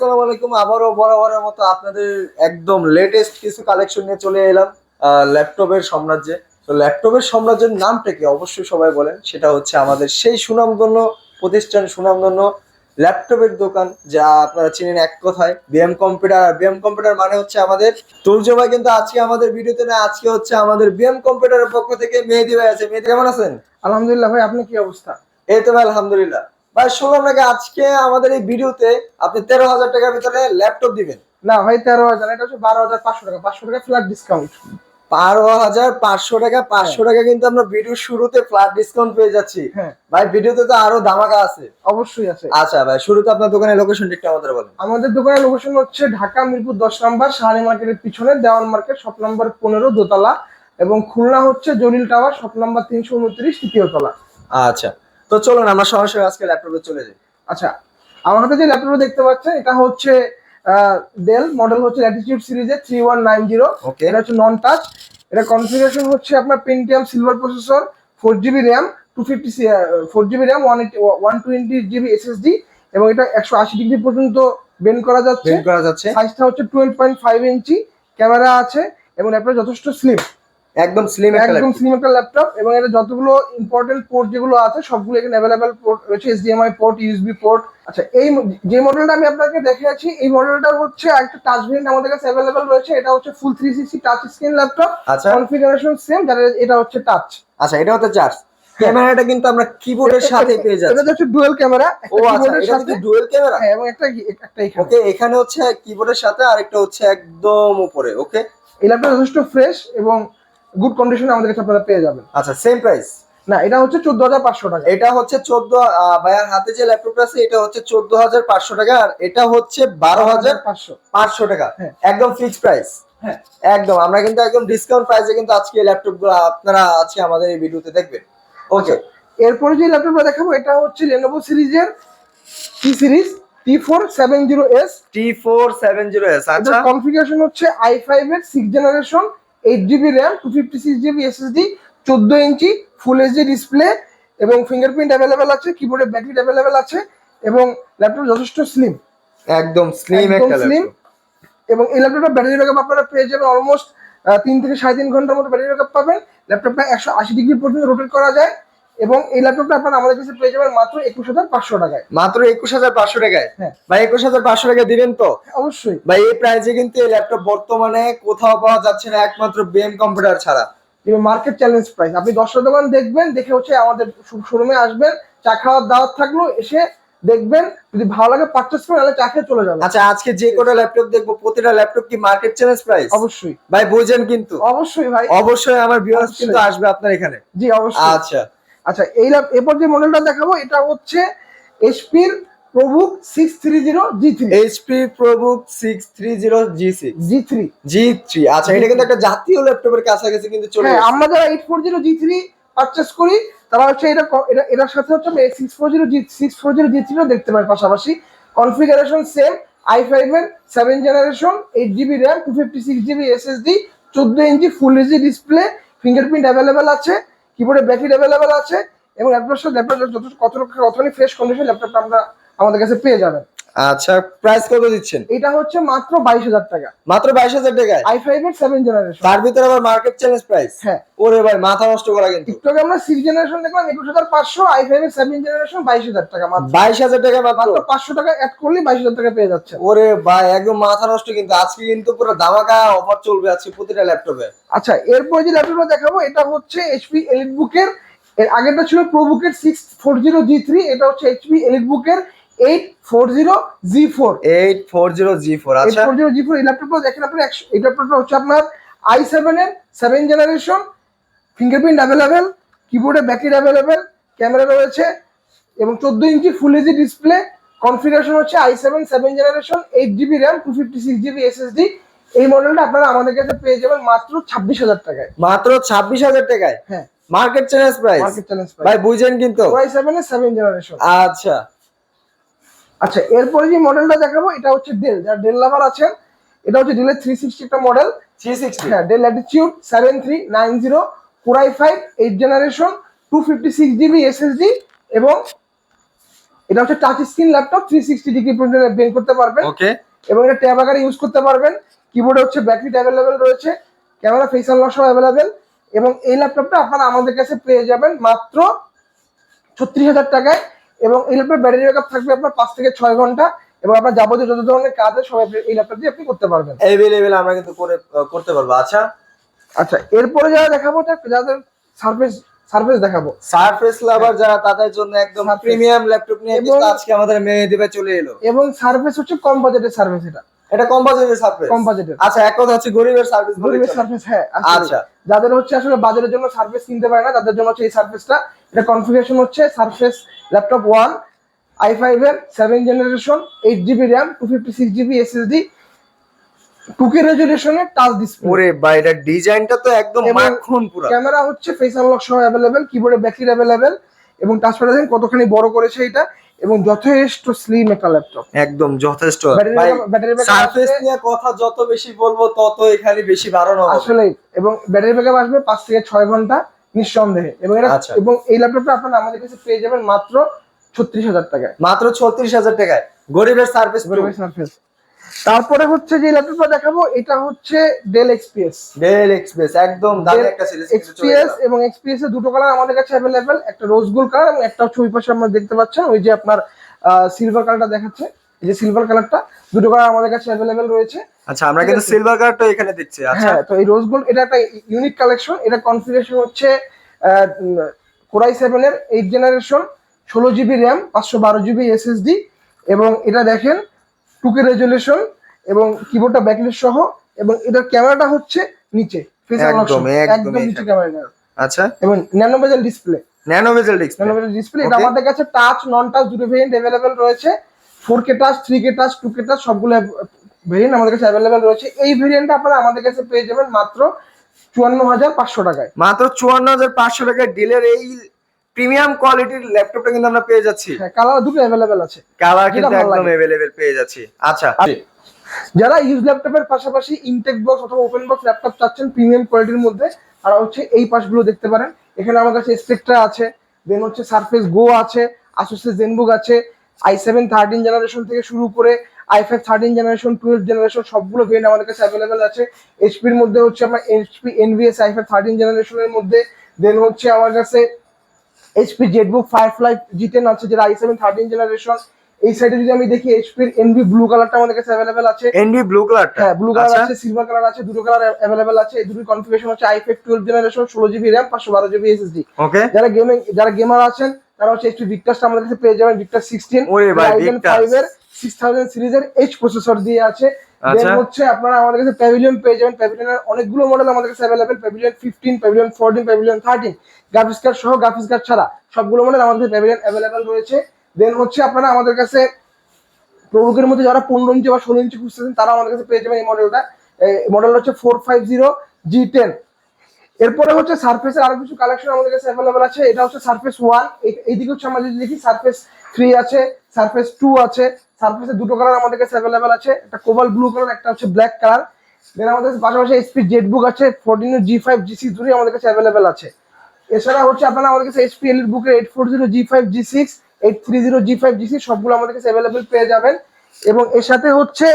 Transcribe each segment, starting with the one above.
আসসালামু আলাইকুম। আবারও বরাবরের মতো আপনাদের একদম লেটেস্ট কিছু কালেকশন নিয়ে চলে এলাম ল্যাপটপের সাম্রাজ্যে। তো ল্যাপটপের সাম্রাজ্যের নামটা কি অবশ্যই সবাই বলেন। সেটা হচ্ছে আমাদের সেই সুনামধন্য প্রতিষ্ঠান সুনামধন্য ল্যাপটপের দোকান যা আপনারা চিনেন এক কথায় বিএম কম্পিউটার আর বিএম কম্পিউটার মানে হচ্ছে আমাদের তুলজো ভাই কিন্তু আজকে আমাদের ভিডিওতে না আজকে হচ্ছে আমাদের বিএম কম্পিউটারের পক্ষ থেকে মেহেদি ভাই আছে। মেহেদি কেমন আছেন? আলহামদুলিল্লাহ ভাই আপনি কি অবস্থা? এই তো ভাই আলহামদুলিল্লাহ। ভাই শুনলাম নাকি আজকে আমাদের এই ভিডিওতে আপনি তেরো হাজার টাকার ভিতরে ল্যাপটপ দিবেন। না ভাই তেরো হাজার এটা হচ্ছে বারো হাজার পাঁচশো টাকা। পাঁচশো টাকা ফ্ল্যাট ডিসকাউন্ট বারো হাজার পাঁচশো টাকা পাঁচশো টাকা কিন্তু আমরা ভিডিও শুরুতে ফ্ল্যাট ডিসকাউন্ট পেয়ে যাচ্ছি। হ্যাঁ। ভাই ভিডিওতে তো আরও ধামাকা আছে। অবশ্যই আছে। আচ্ছা ভাই শুরুতে আপনার দোকানের লোকেশন একটু আমাদের বলেন। আমাদের দোকানের লোকেশন হচ্ছে ঢাকা মিরপুর দশ নম্বর শাহানি মার্কেটের পিছনে দেওয়ান মার্কেট শপ নম্বর পনেরো দোতলা। এবং খুলনা হচ্ছে জলিল টাওয়ার শপ নম্বর তিনশো উনত্রিশ তৃতীয় তলা। আচ্ছা। তো চলুন আমরা সরাসরি আজকে ল্যাপটপে চলে যাই। আচ্ছা আমার হাতে যে ল্যাপটপটা দেখতে পাচ্ছেন এটা হচ্ছে ডেল মডেল হচ্ছে ল্যাটিটিউড সিরিজের three one nine zero okay এটা হচ্ছে নন টাচ এটা কনফিগারেশন হচ্ছে আপনার Pentium silver processor four GB RAM two fifty four GB RAM one one twenty GB SSD এবং এটা একশো আশি ডিগ্রি পর্যন্ত বেন্ড করা যাচ্ছে। করা যাচ্ছে। সাইজটা হচ্ছে twelve point five inch camera আছে এবং ল্যাপটপ যথেষ্ট স্লিম একদম স্লিম একটা একদম স্লিম একটা ল্যাপটপ এবং এটা যতগুলো ইম্পর্টেন্ট পোর্ট যেগুলো আছে সবগুলো এখানে অ্যাভেলেবেল পোর্ট রয়েছে এইচডিএমআই পোর্ট ইউএসবি পোর্ট আচ্ছা এই যে মডেলটা আমি আপনাকে দেখিয়েছি এই মডেলটা হচ্ছে একটা টাচ ভেরিয়েন্ট আমাদের কাছে অ্যাভেলেবেল রয়েছে এটা হচ্ছে full three sixty touch screen laptop আচ্ছা। কনফিগারেশন সেম যারা এটা হচ্ছে টাচ আচ্ছা এটা হচ্ছে চার্জ ক্যামেরাটা কিন্তু আমরা কিবোর্ডের সাথে পেয়ে এটা হচ্ছে ডুয়েল ক্যামেরা ও আচ্ছা এটা সাথে কিন্তু ডুয়েল ক্যামেরা হ্যাঁ এবং একটা একটা এখানে। ওকে এখানে হচ্ছে কিবোর্ডের সাথে আরেকটা হচ্ছে একদম উপরে ওকে এই ল্যাপটপ যথেষ্ট ফ্রেশ এবং গুড কন্ডিশনে আমাদের কাছে আপনারা পেয়ে যাবেন। আচ্ছা সেম প্রাইস না এটা হচ্ছে চোদ্দ হাজার পাঁচশো টাকা। এটা হচ্ছে চোদ্দ ভাইয়ার হাতে যে ল্যাপটপটা আছে এটা হচ্ছে চোদ্দ হাজার পাঁচশো টাকা আর এটা হচ্ছে বারো হাজার পাঁচশো। পাঁচশো টাকা। হ্যাঁ। একদম ফিক্স প্রাইস হ্যাঁ। একদম আমরা কিন্তু একদম ডিসকাউন্ট প্রাইসে কিন্তু আজকে ল্যাপটপগুলো আপনারা আজকে আমাদের এই ভিডিওতে দেখবেন। ওকে এরপরে যে ল্যাপটপটা দেখাবো এটা হচ্ছে লেনোভো সিরিজের T series T four seven zero S T four seven zero S আচ্ছা। কনফিগারেশন হচ্ছে আই ফাইভ এর six generation eight GB RAM two fifty six GB SSD চোদ্দ ইঞ্চি ফুল এইচডি ডিসপ্লে এবং ফিঙ্গারপ্রিন্ট অ্যাভেলেবেল আছে কিবোর্ডের battery available আছে এবং laptop যথেষ্ট স্লিম একদম স্লিম একটা স্লিম এবং এই ল্যাপটপটা ব্যাটারি ব্যাকআপ আপনারা পেয়ে যাবেন অলমোস্ট তিন থেকে সাড়ে তিন ঘণ্টার মতো ব্যাটারি ব্যাকআপ পাবেন। ল্যাপটপটা একশো আশি ডিগ্রি পর্যন্ত রোটেট করা যায়। এবং এই ল্যাপটপটা আপনারা আমাদের কাছে পেয়ে যাবেন মাত্র একুশ হাজার পাঁচশো টাকায়। মাত্র একুশ হাজার পাঁচশো টাকায়? হ্যাঁ। ভাই একুশ হাজার পাঁচশো টাকা দিবেন তো? অবশ্যই। ভাই এই প্রাইসে কিন্তু এই ল্যাপটপ বর্তমানে কোথাও পাওয়া যাচ্ছে না একমাত্র বিএম কম্পিউটার ছাড়া। মার্কেট চ্যালেঞ্জ প্রাইস আপনি দশটা দোকান দেখবেন দেখে হচ্ছে আমাদের শোরুমে আসবেন চা খাওয়ার দাওয়াত থাকল এসে দেখবেন যদি ভালো লাগে পারচেস করেন তাহলে চা খেয়ে চলে যাবেন। আচ্ছা আজকে যে কটা ল্যাপটপ দেখব প্রতিটা ল্যাপটপ কি মার্কেট চ্যালেঞ্জ প্রাইস অবশ্যই। ভাই বুঝেন কিন্তু। অবশ্যই ভাই। অবশ্যই আমার ভিউয়ার্স। কিন্তু আসবে আপনার এখানে। জি অবশ্যই। আচ্ছা। আচ্ছা এই এরপর যে মডেলটা দেখাবো এটা হচ্ছে এইচপির ProBook six three zero G three HP ProBook six three zero G six G three G three আচ্ছা এটা কিন্তু একটা জাতীয় ল্যাপটপের কাছাকাছি কিন্তু চলে হ্যাঁ আমরা যারা eight four zero G three purchase করি তারা হচ্ছে এটা এটা এটার সাথে হচ্ছে six four zero G six four zero G থ্রিও দেখতে পাই পাশাপাশি। কনফিগারেশন সেম আই ফাইভ এর seven generation eight GB RAM two fifty six GB SSD চোদ্দ ইঞ্চি full HD display fingerprint available আছে। কিবোর্ডে ব্যাটারি অ্যাভেলেবেল আছে এবং ল্যাপটপের সাথে ল্যাপটপ যত কত কতখানি ফ্রেশ কন্ডিশন ল্যাপটপটা আমরা আমাদের কাছে পেয়ে যাবেন। আচ্ছা প্রাইস কত দিচ্ছেন? এটা হচ্ছে মাত্র বাইশ হাজার টাকা। মাত্র বাইশ হাজার টাকায়? আই ফাইভ এর সেভেন জেনারেশন তার ভিতরে আবার মার্কেট চ্যালেঞ্জ প্রাইস হ্যাঁ। ওরে ভাই মাথা নষ্ট করা কিন্তু। টিকটকে আমরা সিক্স জেনারেশন দেখলাম একুশ হাজার পাঁচশো আই ফাইভ এর সেভেন জেনারেশন বাইশ হাজার টাকা মাত্র। বাইশ হাজার টাকা মাত্র? মাত্র পাঁচশো টাকা অ্যাড করলে বাইশ হাজার টাকা পেয়ে যাচ্ছে। ওরে ভাই একদম মাথা নষ্ট কিন্তু। আজকে কিন্তু পুরো ধামাকা অফার চলবে আজকে প্রতিটা ল্যাপটপে আচ্ছা এরপর যে ল্যাপটপটা দেখাবো এটা হচ্ছে এইচপি এলিট বুকের এর আগেরটা ছিল ফোর জিরো জি থ্রি এটা হচ্ছে এইচপি এলিট বুকের eight four zero G four eight four zero G four আচ্ছা। ফোর জিরো জি ফোর এই ল্যাপটপটা দেখেন আপনি একশো এই ল্যাপটপটা হচ্ছে আপনার i seven seven generation fingerprint available কিবোর্ডে ব্যাটারি অ্যাভেলেবেল ক্যামেরা রয়েছে এবং চোদ্দ ইঞ্চি ফুল এইচডি ডিসপ্লে কনফিগারেশন হচ্ছে i seven seven generation eight GB RAM two fifty six GB SSD এই মডেলটা আপনারা আমাদের কাছে পেয়ে যাবেন মাত্র ছাব্বিশ হাজার টাকায়। মাত্র ছাব্বিশ হাজার টাকায়? হ্যাঁ। Market challenge price market challenge ভাই বুঝেন কিন্তু। আই সেভেন এর সেভেন জেনারেশন আচ্ছা। আচ্ছা এরপরে যে মডেলটা দেখাবো এটা হচ্ছে ডেল যারা ডেল লাভার আছেন এটা হচ্ছে ডেলের থ্রি সিক্সটি একটা মডেল থ্রি সিক্সটি হ্যাঁ Dell Latitude seven three nine zero core i five eight generation two fifty six GB SSD এবং এটা হচ্ছে touch screen laptop three sixty degree পর্যন্ত বের করতে পারবেন। ওকে এবং এটা ট্যাব আকারে ইউজ করতে পারবেন। কিবোর্ডে হচ্ছে ব্যাটারি অ্যাভেলেবেল রয়েছে ক্যামেরা ফেস আনলক সহ অ্যাভেলেবেল এবং এই ল্যাপটপটা আপনারা আমাদের কাছে পেয়ে যাবেন মাত্র ছত্রিশ হাজার টাকায়। এবং এই ল্যাপটপের ব্যাটারি ব্যাকআপ থাকবে আপনার পাঁচ থেকে ছয় ঘণ্টা এবং আপনার যাবতীয় যত ধরনের কাজ সবাই এই ল্যাপটপ দিয়ে আপনি করতে পারবেন। অ্যাভেলেবেল আমরা কিন্তু করে করতে পারব। আচ্ছা? আচ্ছা এরপরে যারা দেখাবো যাদের সার্ভিস সার্ফেস দেখাবো। সার্ফেস লাভার যারা তাদের জন্য একদম প্রিমিয়াম ল্যাপটপ নিয়ে আজকে আমাদের মেয়ে দিবে চলে এলো। এবং সার্ভিস হচ্ছে কম বাজেটের সার্ভিস এটা। এটা কম বাজেটের সারফেস কম বাজেটের আচ্ছা এক কথা হচ্ছে গরিবের সার্ভিস গরিবের। সার্ভিস হ্যাঁ আচ্ছা। যাদের হচ্ছে আসলে বাজারের জন্য সার্ভিস কিনতে পারে না তাদের জন্য হচ্ছে এই সার্ভিসটা এটা কনফিগারেশন হচ্ছে Surface laptop one i five এর seven generation eight GB RAM two fifty six GB SSD two K রেজলিউশনের touch display ওরে ভাই এটা ডিজাইনটা তো একদম মাখন পুরো। ক্যামেরা হচ্ছে ফেস আনলক সহ অ্যাভেলেবেল কিবোর্ডে ব্যাটারি অ্যাভেলেবেল এবং টাচপ্যাড দেখেন কতখানি বড় করেছে এটা এবং যথেষ্ট স্লিম একটা ল্যাপটপ একদম যথেষ্ট। সারফেস নিয়ে কথা যত বেশি বলব তত এখানে বেশি বাড়ানো হবে। আসলে এবং ব্যাটারি ব্যাকআপ আসবে পাঁচ থেকে ছয় ঘণ্টা নিঃসন্দেহে। এবং এটা আচ্ছা। এবং এই ল্যাপটপটা আপনারা আমাদের কাছে পেয়ে যাবেন মাত্র ছত্রিশ হাজার টাকায়। মাত্র ছত্রিশ হাজার টাকায়। গরিবের সার্ভিস গরিবের সার্ফেস তারপরে হচ্ছে যে ল্যাপটপটা দেখাবো এটা হচ্ছে ডেল এক্সপিএস ডেল এক্সপিএস একদম দামি একটা সিরিজ এক্সপিএস এবং এক্সপিএস এর দুটো কালার আমাদের কাছে অ্যাভেলেবেল একটা রোজ গোল্ড কালার এবং একটা হচ্ছে ওই পাশে আমরা দেখতে পাচ্ছেন ওই যে আপনার সিলভার কালারটা দেখাচ্ছে এই যে সিলভার কালারটা দুটো কালার আমাদের কাছে অ্যাভেলেবেল রয়েছে। আচ্ছা আমরা কিন্তু সিলভার কালারটা এখানে দেখছি আচ্ছা। হ্যাঁ তো এই রোজ গোল্ড এটা একটা ইউনিক কালেকশন এটা কনফিগারেশন হচ্ছে কোরাই সেভেন এর এইট জেনারেশন ষোলো জিবি র্যাম পাঁচশো বারো জিবি এসএসডি এবং এটা দেখেন টুকে রেজুলেশন এবং কিবোর্ডটা ব্যাকলিট সহ এবং এটার ক্যামেরাটা হচ্ছে নিচে একদম, একদম নিচে ক্যামেরা আচ্ছা। এবং nano bezel display nano bezel display nano bezel display এটা আমাদের কাছে টাচ নন টাচ দুটো ভেরিয়েন্ট অ্যাভেলেবেল রয়েছে। Four K touch three K touch two K touch সবগুলো ভেরিয়েন্ট আমাদের কাছে অ্যাভেলেবেল রয়েছে। এই ভেরিয়েন্টটা আপনারা আমাদের কাছে পেয়ে যাবেন মাত্র চুয়ান্ন হাজার পাঁচশো টাকায়। মাত্র চুয়ান্ন হাজার পাঁচশো টাকায় ডিলের এই প্রিমিয়াম কোয়ালিটির ল্যাপটপটা কিন্তু আমরা পেয়ে যাচ্ছি। হ্যাঁ কালার দুটো অ্যাভেলেবেল আছে। কালার কিন্তু একদম। এভেলেবেল পেয়ে যাচ্ছি। আচ্ছা। যারা ইউজ ল্যাপটপের পাশাপাশি ইনটেক বক্স অথবা ওপেন বক্স ল্যাপটপ চাচ্ছেন প্রিমিয়াম কোয়ালিটির মধ্যে তারা হচ্ছে এই পাশগুলো দেখতে পারেন। এখানে আমার কাছে স্পেকট্রা আছে দেন হচ্ছে সারফেস গো আছে আসুসের জেনবুক আছে আই সেভেন থার্টিন জেনারেশন থেকে শুরু করে i five thirteen generation twelve generation সবগুলো ভেরিয়েন্ট আমাদের কাছে অ্যাভেলেবেল আছে। এইচপির মধ্যে হচ্ছে আমার HP Envys i five thirteen জেনারেশনের মধ্যে দেন হচ্ছে আমার কাছে HP ZBook Firefly G ten আছে যেটা আই সেভেন থার্টিন জেনারেশন এই সাইডে যদি আমি দেখি এইচপির এনভি ব্লু কালারটা আমাদের কাছে অ্যাভেলেবেল আছে। এনডি ব্লু কালারটা হ্যাঁ ব্লু কালার আচ্ছা। আছে সিলভার কালার আছে দুটো কালার অ্যাভেলেবেল আছে। এই দুটোর কনফিগারেশন হচ্ছে আই ফাইভ টুয়েলভ জেনারেশন ষোলো জিবি র্যাম পাঁচশো বারো জিবি এসএসডি ওকে যারা গেমিং যারা গেমার আছেন তারা হচ্ছে একটু ভিক্টাসটা আমাদের কাছে পেয়ে যাবেন ভিক্টাস সিক্সটিন ওরে ভাই, সিক্স থাউজেন্ড সিরিজের এইচ প্রসেসর দিয়ে আছে। আচ্ছা। হচ্ছে আপনারা আমাদের কাছে প্যাভিলিয়ন পেয়ে যাবেন। প্যাভিলিয়নের অনেকগুলো মডেল আমাদের কাছে available Pavilion fifteen Pavilion fourteen Pavilion thirteen graphics card সহ গ্রাফিক্স কার্ড ছাড়া সবগুলো মডেল আমাদের প্যাভিলিয়ন অ্যাভেলেবেল রয়েছে। দেন হচ্ছে আপনারা আমাদের কাছে প্রবুকের মধ্যে যারা পনেরো ইঞ্চি বা ষোলো ইঞ্চি খুঁজতেছেন তারা আমাদের কাছে পেয়ে যাবেন এই মডেলটা মডেল হচ্ছে four five zero G ten এরপরে হচ্ছে সারফেসের আরও কিছু কালেকশন আমাদের কাছে অ্যাভেলেবল আছে। এটা হচ্ছে সারফেস ওয়ান এইদিকে হচ্ছে আমরা যদি দেখি সারফেস থ্রি আছে সারফেস টু আছে। সারফেসের দুটো কালার আমাদের কাছে অ্যাভেলেবল আছে। একটা কোবাল ব্লু কালার একটা হচ্ছে ব্ল্যাক কালার দেন আমাদের কাছে পাশাপাশি এসপি জেটবুক আছে fourteen G five G six দুটোই আমাদের কাছে অ্যাভেলেবল আছে। এছাড়া হচ্ছে আপনারা আমাদের কাছে এসপি এলিট বুকের eight four zero G five G six eight three zero G five G six সবগুলো আমাদের কাছে অ্যাভেলেবল পেয়ে যাবেন। এবং এর সাথে হচ্ছে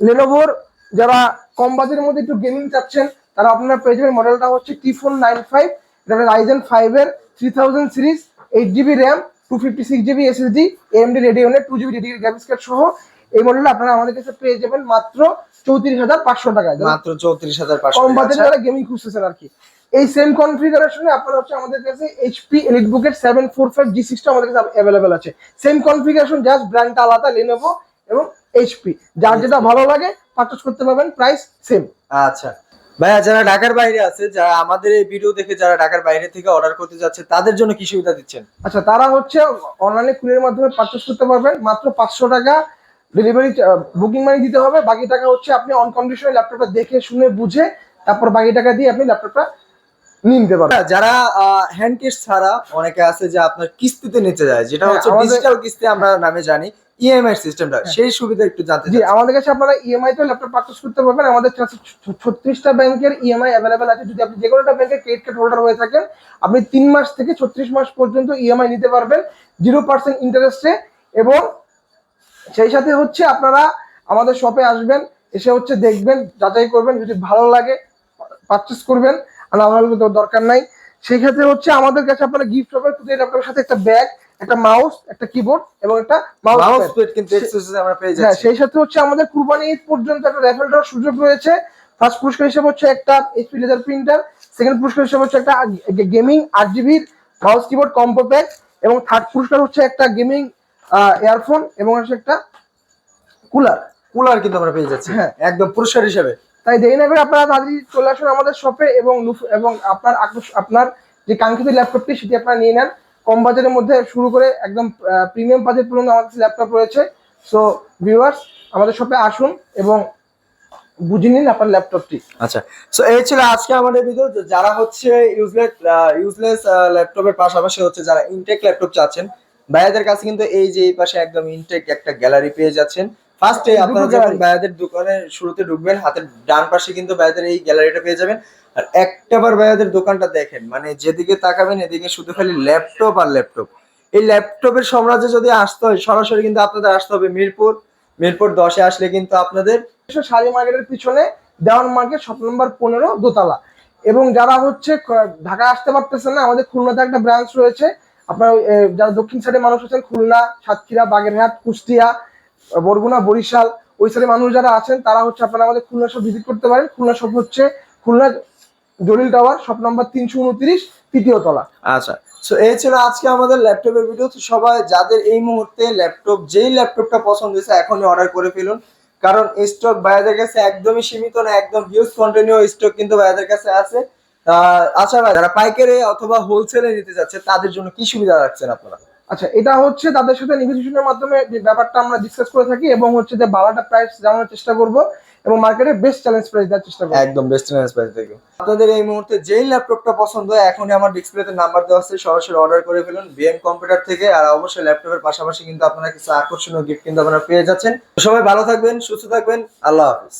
লেনোভোর যারা কম বাজেটের মধ্যে একটু গেমিং চাচ্ছেন, তারা আপনারা পেয়ে যাবেন মডেলটা হচ্ছে টি ফোর নাইন ফাইভ এটা রাইজেন ফাইভ এর three thousand series eight GB RAM two fifty six GB SSD AMD রেডিওনের two GB Radeon graphics card সহ এই মডেলটা আপনারা আমাদের কাছে পেয়ে যাবেন মাত্র চৌত্রিশ হাজার পাঁচশো টাকায়। মাত্র চৌত্রিশ হাজার পাঁচশো কম বাজেটে যারা গেমিং খুঁজতেছেন আর কি। এই সেম কনফিগারেশনে আপনারা হচ্ছে আমাদের কাছে এইচপি এলিট বুকের সেভেন ফোর ফাইভ জি সিক্সটা আমাদের কাছে অ্যাভেলেবেল আছে। সেম কনফিগারেশন জাস্ট ব্র্যান্ডটা আলাদা লেনোভো এবং এইচপি যার যেটা ভালো লাগে পারচেস করতে পারবেন প্রাইস সেম আচ্ছা। ভাইয়া, যারা ঢাকার বাইরে আছে, যারা আমাদের এই ভিডিও দেখে যারা ঢাকার বাইরে থেকে অর্ডার করতে যাচ্ছে, তাদের জন্য কি সুবিধা দিচ্ছেন? আচ্ছা তারা হচ্ছে অনলাইনে কুরিয়ার মাধ্যমে পারচেস করতে পারবেন। মাত্র পাঁচশো টাকা ডেলিভারি বুকিং মানি দিতে হবে। বাকি টাকা হচ্ছে আপনি অন কন্ডিশনে ল্যাপটপটা দেখে, শুনে, বুঝে, তারপর বাকি টাকা দিয়ে আপনি ল্যাপটপটা নিতে পারবেন যারা হ্যান্ড কেস ছাড়া অনেকে আছে যে আপনার কিস্তিতে নিতে যায় যেটা হ্যাঁ, হচ্ছে ডিজিটাল কিস্তি আমরা নামে জানি ইএমআই সিস্টেমটা সেই সুবিধা একটু জানতে জি আমাদের কাছে আপনারা ইএমআই তে ল্যাপটপ পারচেস করতে পারবেন আমাদের কাছে ছত্রিশটা ব্যাংকের ইএমআই অ্যাভেলেবেল আছে। যদি আপনি যে কোনো একটা ব্যাংকের ক্রেডিট কার্ড হোল্ডার হয়ে থাকেন আপনি তিন মাস থেকে ছত্রিশ মাস পর্যন্ত ইএমআই নিতে পারবেন জিরো পার্সেন্ট ইন্টারেস্টে এবং সেই সাথে হচ্ছে আপনারা আমাদের শপে আসবেন এসে হচ্ছে দেখবেন যাচাই করবেন যদি ভালো লাগে পারচেস করবেন। আর না ভালো তো দরকার নাই। সেই ক্ষেত্রে হচ্ছে আমাদের কাছে আপনারা গিফট পাবেন প্রতি ল্যাপটপের সাথে একটা ব্যাগ একটা মাউস একটা কিবোর্ড এবং একটা মাউস প্যাড কিন্তু এক্সক্লুসিভ আমরা পেয়ে হ্যাঁ যাচ্ছি। সেই সাথে হচ্ছে আমাদের কুরবানি ঈদ পর্যন্ত একটা র্যাফেল দেওয়ার সুযোগ রয়েছে। ফার্স্ট পুরস্কার হিসেবে হচ্ছে একটা এইচপি লেজার প্রিন্টার সেকেন্ড পুরস্কার হিসেবে হচ্ছে একটা গেমিং আট জিবির মাউস কিবোর্ড কম্পো প্যাক এবং থার্ড পুরস্কার হচ্ছে একটা গেমিং ইয়ারফোন এবং হচ্ছে একটা কুলার কুলার কিন্তু আমরা পেয়ে যাচ্ছি। হ্যাঁ। একদম পুরস্কার হিসেবে। তাই দেরি না করে আপনারা তাড়াতাড়ি চলে আসুন আমাদের শপে এবং এবং আপনার আপনার যে কাঙ্ক্ষিত ল্যাপটপটি সেটি আপনারা নিয়ে নেন। কম বাজারের মধ্যে শুরু করে একদম প্রিমিয়াম বাজেট পর্যন্ত আমাদের ল্যাপটপ রয়েছে। সো ভিউয়ার্স আমাদের শপে আসুন এবং বুঝে নিন আপনার ল্যাপটপটি আচ্ছা সো এই ছিল আজকে আমাদের ভিডিও যারা হচ্ছে ইউজলেস ইউজলেস ল্যাপটপের পাশাপাশি হচ্ছে যারা ইনটেক ল্যাপটপ চাচ্ছেন, ভাইয়াদের কাছে কিন্তু এই যে এই পাশে একদম ইনটেক একটা গ্যালারি পেয়ে যাচ্ছেন। ফার্স্টে আপনারা যখন। ভাইয়াদের দোকানে শুরুতে ঢুকবেন হাতের ডান পাশে কিন্তু ভাইয়াদের এই গ্যালারিটা পেয়ে যাবেন। আর একটাবার ভাইয়াদের দোকানটা দেখেন মানে যেদিকে তাকাবেন এদিকে শুধু খালি ল্যাপটপ আর ল্যাপটপ এই ল্যাপটপের সাম্রাজ্যে যদি আসতে হয় সরাসরি কিন্তু আপনাদের আসতে হবে মিরপুর। মিরপুর দশে আসলে কিন্তু আপনাদের শাড়ি মার্কেটের পিছনে দেওয়ান মার্কেট শপ নম্বর পনেরো দোতলা। এবং যারা হচ্ছে ক- ঢাকায় আসতে পারতেছেন না আমাদের খুলনাতে একটা ব্রাঞ্চ রয়েছে। আপনার যারা দক্ষিণ সাইডে মানুষ আছেন খুলনা সাতক্ষীরা বাগেরহাট কুষ্টিয়া বরগুনা, বরিশাল ওই সাইডে মানুষ যারা আছেন, তারা হচ্ছে আপনারা আমাদের খুলনা সব ভিজিট করতে পারেন। খুলনা সব হচ্ছে Khulna Jalil tower shop number তিনশো উনত্রিশ, তৃতীয় তলা। আচ্ছা সো এই ছিল আজকে আমাদের ল্যাপটপের ভিডিও তো সবাই যাদের এই মুহূর্তে ল্যাপটপ যেই ল্যাপটপটা পছন্দ হয়েছে, এখনই অর্ডার করে ফেলুন। কারণ স্টক ভাইয়াদের কাছে একদমই সীমিত না, একদম হিউজ কন্টিনিউ স্টক কিন্তু ভাইয়াদের কাছে আছে। আচ্ছা ভাই, যারা পাইকারি অথবা হোলসেলে নিতে যাচ্ছে, তাদের জন্য কি সুবিধা রাখছেন আপনারা? আচ্ছা এটা হচ্ছে তাদের সাথে নেগোসিয়েশনের মাধ্যমে যে ব্যাপারটা আমরা ডিসকাস করে থাকি এবং হচ্ছে যে বারোটা প্রাইস জানানোর চেষ্টা করব এবং মার্কেটে বেস্ট চ্যালেঞ্জ প্রাইস দেওয়ার চেষ্টা করব। একদম বেস্ট চ্যালেঞ্জ প্রাইস থেকে। আপনাদের এই মুহূর্তে যেই ল্যাপটপটা পছন্দ হয় এখনই আমার ডিসপ্লেতে নাম্বার দেওয়া আছে, সরাসরি অর্ডার করে ফেলুন বিএম কম্পিউটার থেকে। আর অবশ্যই ল্যাপটপের পাশাপাশি কিন্তু আপনারা কিছু আকর্ষণীয় গিফট কিন্তু আপনারা পেয়ে যাচ্ছেন। সবাই ভালো থাকবেন, সুস্থ থাকবেন, আল্লাহ হাফিজ।